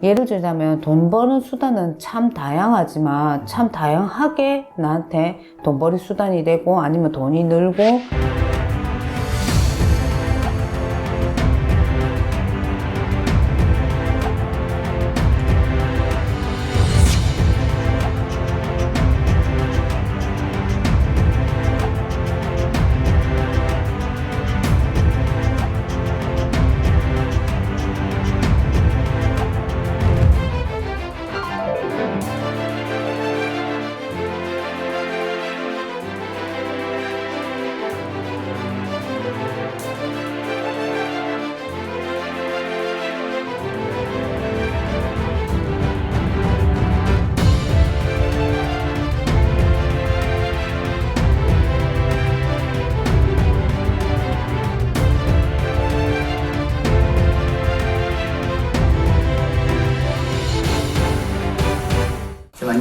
예를 들자면 돈 버는 수단은 참 다양하지만 참 다양하게 나한테 돈벌이 수단이 되고 아니면 돈이 늘고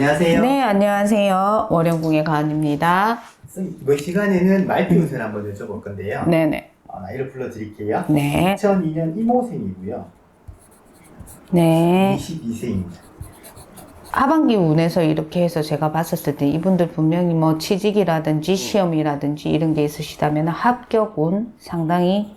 안녕하세요. 네 안녕하세요 월영궁의 가은입니다 선생님, 이번 시간에는 말피 운세 한번 여쭤볼 건데요. 네네 어, 나이를 불러드릴게요. 네 2002년 이모생이고요. 네. 22세입니다. 하반기 운에서 이렇게 해서 제가 봤었을 때 이분들 분명히 뭐 취직이라든지 시험이라든지 이런 게 있으시다면 합격 운 상당히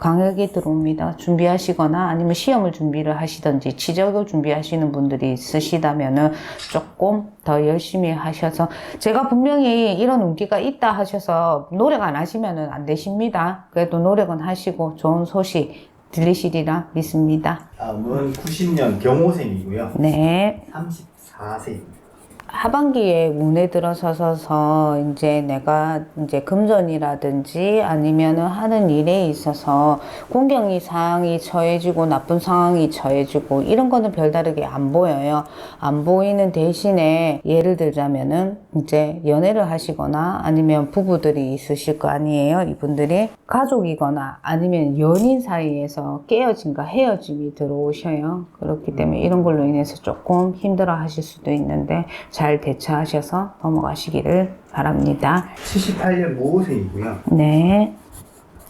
강하게 들어옵니다. 준비하시거나 아니면 시험을 준비를 하시든지 취직을 준비하시는 분들이 있으시다면은 조금 더 열심히 하셔서 제가 분명히 이런 운기가 있다 하셔서 노력 안 하시면은 안 되십니다. 그래도 노력은 하시고 좋은 소식 들리시리라 믿습니다. 다음은 90년 경호생이고요. 네. 34세입니다. 하반기에 운에 들어서서 이제 내가 이제 금전이라든지 아니면은 하는 일에 있어서 공경이 상황이 처해지고 나쁜 상황이 처해지고 이런 거는 별다르게 안 보여요. 안 보이는 대신에 예를 들자면은 이제 연애를 하시거나 아니면 부부들이 있으실 거 아니에요. 이분들이 가족이거나 아니면 연인 사이에서 깨어짐과 헤어짐이 들어오셔요. 그렇기 때문에 이런 걸로 인해서 조금 힘들어 하실 수도 있는데 잘 대처하셔서 넘어가시기를 바랍니다. 78년 모호생이고요. 네.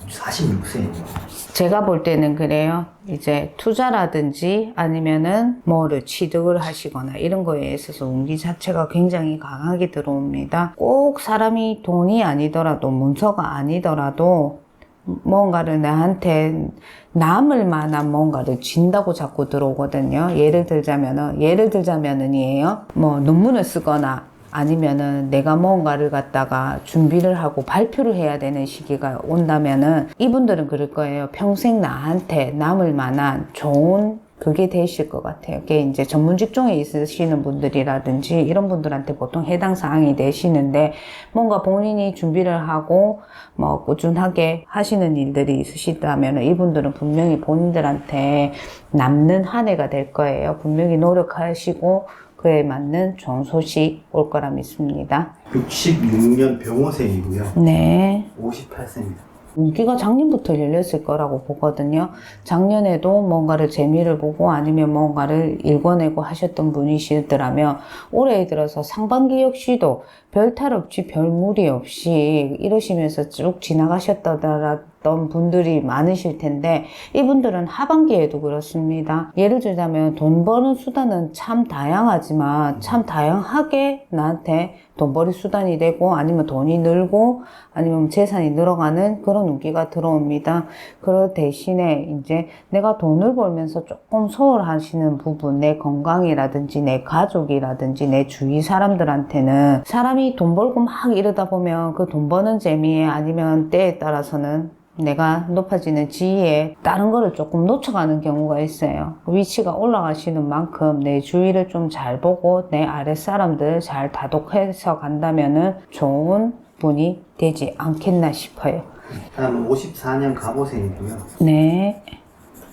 46세입니다. 제가 볼 때는 그래요. 이제 투자라든지 아니면은 뭐를 취득을 하시거나 이런 거에 있어서 운기 자체가 굉장히 강하게 들어옵니다. 꼭 사람이 돈이 아니더라도 문서가 아니더라도 뭔가를 나한테 남을 만한 뭔가를 진다고 자꾸 들어오거든요. 예를 들자면은, 예를 들자면은이에요. 뭐, 논문을 쓰거나 아니면은 내가 뭔가를 갖다가 준비를 하고 발표를 해야 되는 시기가 온다면은 이분들은 그럴 거예요. 평생 나한테 남을 만한 좋은 그게 되실 것 같아요. 그게 이제 전문 직종에 있으시는 분들이라든지 이런 분들한테 보통 해당 사항이 되시는데 뭔가 본인이 준비를 하고 뭐 꾸준하게 하시는 일들이 있으시다면 이분들은 분명히 본인들한테 남는 한 해가 될 거예요. 분명히 노력하시고 그에 맞는 좋은 소식 올 거라 믿습니다. 66년 병호생이고요. 네. 58세입니다. 운기가 작년부터 열렸을 거라고 보거든요. 작년에도 뭔가를 재미를 보고 아니면 뭔가를 읽어내고 하셨던 분이시더라면 올해 들어서 상반기 역시도 별탈 없이 별 무리 없이 이러시면서 쭉 지나가셨 던 분들이 많으실 텐데 이분들은 하반기에도 그렇습니다. 예를 들자면 돈 버는 수단은 참 다양하지만 참 다양하게 나한테 돈벌이 수단이 되고 아니면 돈이 늘고 아니면 재산이 늘어가는 그런 운기가 들어옵니다. 그 대신에 이제 내가 돈을 벌면서 조금 소홀하시는 부분, 내 건강이라든지 내 가족이라든지 내 주위 사람들한테는 사람이 돈 벌고 막 이러다 보면 그 돈 버는 재미에 아니면 때에 따라서는 내가 높아지는 지위에 다른 거를 조금 놓쳐가는 경우가 있어요. 위치가 올라가시는 만큼 내 주위를 좀 잘 보고 내 아랫 사람들 잘 다독해서 간다면은 좋은 분이 되지 않겠나 싶어요. 다음은 54년 갑오생이고요. 네.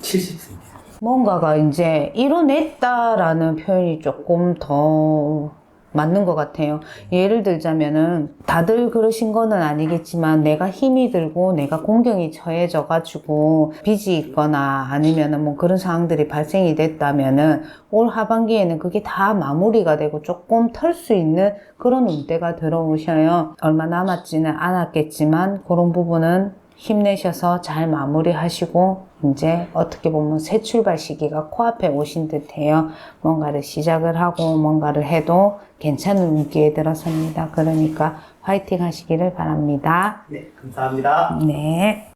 70세입니다. 뭔가가 이제 이뤄냈다라는 표현이 조금 더 맞는 것 같아요. 예를 들자면은 다들 그러신 거는 아니겠지만 내가 힘이 들고 내가 공경이 처해져 가지고 빚이 있거나 아니면은 뭐 그런 상황들이 발생이 됐다면은 올 하반기에는 그게 다 마무리가 되고 조금 털 수 있는 그런 운대가 들어오셔요. 얼마 남았지는 않았겠지만 그런 부분은 힘내셔서 잘 마무리하시고 이제 어떻게 보면 새 출발 시기가 코앞에 오신 듯해요. 뭔가를 시작을 하고 뭔가를 해도 괜찮은 운기에 들어섭니다. 그러니까 화이팅 하시기를 바랍니다. 네, 감사합니다. 네.